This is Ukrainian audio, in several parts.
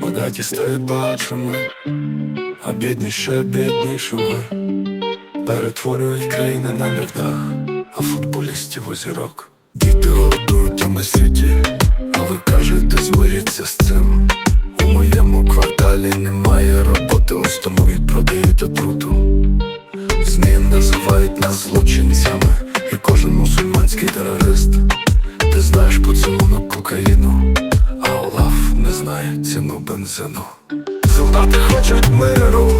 Богаті стають багатшими, а бідні ще біднішими. Перетворюють країни на невдах, а футболістів у зірок. Діти голодують у на а ви кажете, змиріться з цим. У моєму кварталі немає роботи, і продають отруту. ЗМІ називають нас злочинцями, і кожен мусульманський терорист. Ціну бензину. Солдати хочуть миру,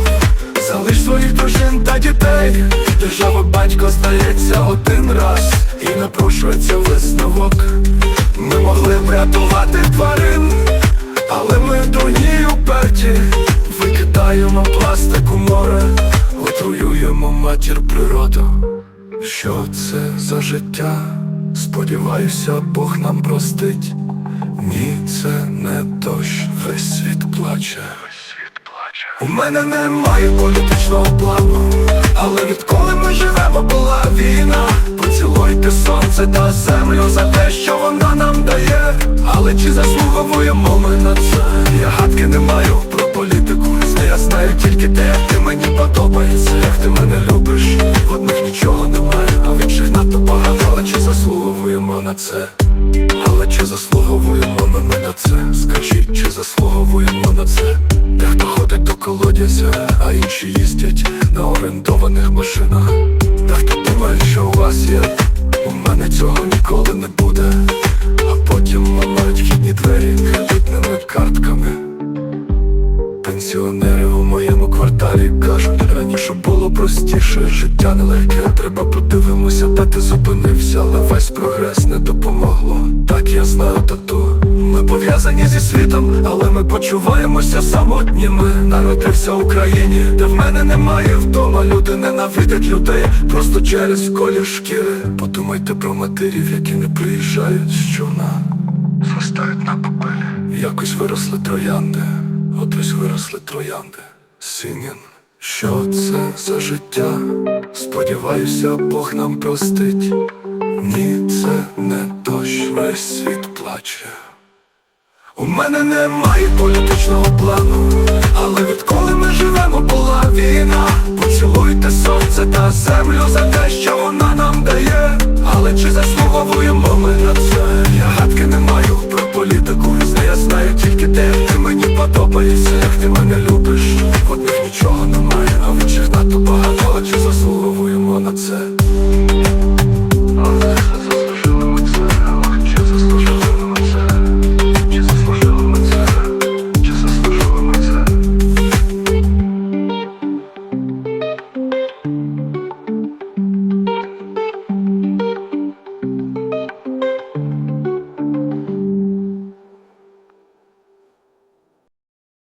залиш своїх дружин та дітей. Держава батько здається один раз і напрошується висновок. Ми могли б рятувати тварин, але ми дурні й уперті. Викидаємо пластик у море, отруюємо матір природу. Що це за життя? Сподіваюся, Бог нам простить. Ні, це не дощ, весь світ плаче. У мене немає політичного плану, але відколи ми живемо, була війна. Поцілуйте сонце та землю за те, що вона нам дає. Але чи заслуговуємо ми на це? Я гадки не маю про політику. Я знаю тільки те, як ти мені подобається, як ти мене любиш. В одних нічого немає, а в інших надто багато. Але чи заслуговуємо на це? Але чи заслуговуємо ми на це? Скажіть, чи заслуговуємо на це? Дехто ходить до колодязя, а інші їздять на орендованих машинах. Дехто думає, що у вас простіше, життя нелегке, треба подивимося, де ти зупинився, але весь прогрес не допомогло. Так я знаю тату. Ми пов'язані зі світом, але ми почуваємося самотніми. Народився в Україні, де в мене немає вдома. Люди ненавидять людей просто через колір шкіри. Подумайте про матерів, які не приїжджають з човна, зростають на попелі. Якось виросли троянди. От ось виросли троянди, синін. Що це за життя? Сподіваюся, Бог нам простить. Ні, це не дощ, весь світ плаче. У мене немає політичного плану, але відколи ми живемо, була війна. Поцілуйте сонце та землю за те, що вона нам дає. Але чи заслуговуємо Thank you.